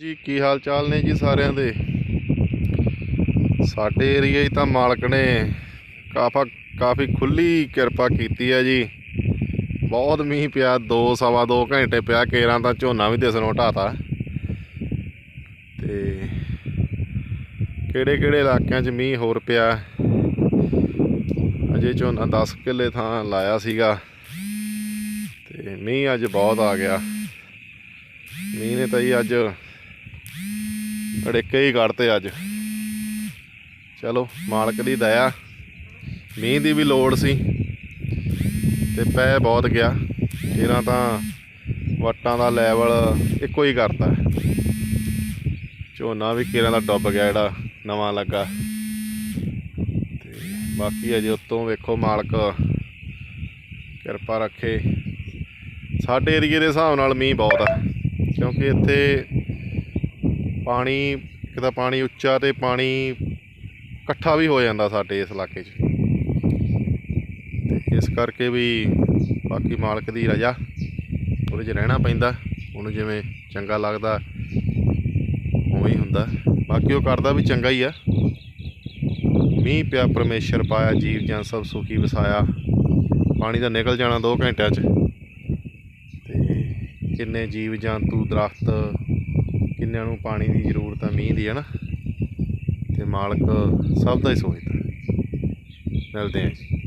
ਜੀ, ਕੀ ਹਾਲ ਚਾਲ ਨੇ ਜੀ ਸਾਰਿਆਂ ਦੇ? ਸਾਡੇ ਏਰੀਏ 'ਚ ਤਾਂ ਮਾਲਕ ਨੇ ਕਾਫਾ, ਕਾਫੀ ਖੁੱਲੀ ਕਿਰਪਾ ਕੀਤੀ ਹੈ ਜੀ। ਬਹੁਤ ਮੀਂਹ ਪਿਆ, ਦੋ, ਸਵਾ ਦੋ ਘੰਟੇ ਪਿਆ, ਕੇਰਾਂ ਤਾਂ ਝੋਨਾ ਵੀ ਦਿਸਣੋਂ ਹਟਾਤਾ ਤੇ ਕਿਹੜੇ ਕਿਹੜੇ ਇਲਾਕਿਆਂ 'ਚ ਮੀਂਹ ਹੋਰ ਪਿਆ? ਅਜੇ ਝੋਨਾ 10 ਕਿੱਲੇ ਥਾਂ ਲਾਇਆ ਸੀਗਾ। ਤੇ ਮੀਂਹ ਅੱਜ ਬਹੁਤ ਆ ਗਿਆ। ਮੀਂਹ ਨੇ ਤਾਂ ਜੀ ਅੱਜ ਅੜੇਕੇ ਹੀ ਕੱਢਤੇ ਅੱਜ। ਚਲੋ, ਮਾਲਕ ਦੀ ਦਇਆ। ਮੀਂਹ ਦੀ ਵੀ ਲੋੜ ਸੀ ਤੇ ਪੈ ਬਹੁਤ ਗਿਆ। ਇਹਨਾਂ ਤਾਂ ਵਟਾਂ ਦਾ ਲੈਵਲ ਇੱਕੋ ਹੀ ਕਰਤਾ। ਝੋਨਾ ਵੀ ਕਿਰਾਂ ਦਾ ਡੁੱਬ ਗਿਆ ਜਿਹੜਾ, ਨਵਾਂ ਲੱਗਾ। ਤੇ ਬਾਕੀ ਅਜੇ ਉੱਤੋਂ ਵੇਖੋ ਮਾਲਕ ਕਿਰਪਾ ਰੱਖੇ। ਸਾਡੇ ਏਰੀਏ ਦੇ ਹਿਸਾਬ ਨਾਲ ਮੀਂਹ ਬਹੁਤ ਆ, ਕਿਉਂਕਿ ਇੱਥੇ ਪਾਣੀ ਇੱਕ ਤਾਂ ਪਾਣੀ ਉੱਚਾ ਤੇ ਪਾਣੀ ਇਕੱਠਾ ਵੀ ਹੋ ਜਾਂਦਾ ਸਾਡੇ ਇਸ ਇਲਾਕੇ 'ਚ। ਤੇ ਇਸ ਕਰਕੇ ਵੀ ਬਾਕੀ ਮਾਲਕ ਦੀ ਰਜਾ ਉਹਦੇ 'ਚ ਰਹਿਣਾ ਪੈਂਦਾ। ਉਹਨੂੰ ਜਿਵੇਂ ਚੰਗਾ ਲੱਗਦਾ, ਉਵੇਂ ਹੀ ਹੁੰਦਾ। ਬਾਕੀ ਉਹ ਕਰਦਾ ਵੀ ਚੰਗਾ ਹੀ ਆ। ਮੀਂਹ ਪਿਆ, ਪਰਮੇਸ਼ਰ ਪਾਇਆ, ਜੀਵ ਜਨ ਸਭ ਸੁਖੀ ਵਸਾਇਆ। ਪਾਣੀ ਦਾ ਨਿਕਲ ਜਾਣਾ 2 ਘੰਟਿਆਂ 'ਚ। ਤੇ ਕਿੰਨੇ ਜੀਵ ਜੰਤੂ, ਦਰਖਤ ਕਿੰਨਿਆਂ ਨੂੰ ਪਾਣੀ ਦੀ ਜ਼ਰੂਰਤ ਹੈ ਮੀਂਹ ਦੀ, ਹੈ ਨਾ? ਤੇ ਮਾਲਕ ਸਭ ਦਾ ਹੀ ਸੋਚਦਾ। ਮਿਲਦੇ ਹਾਂ ਜੀ।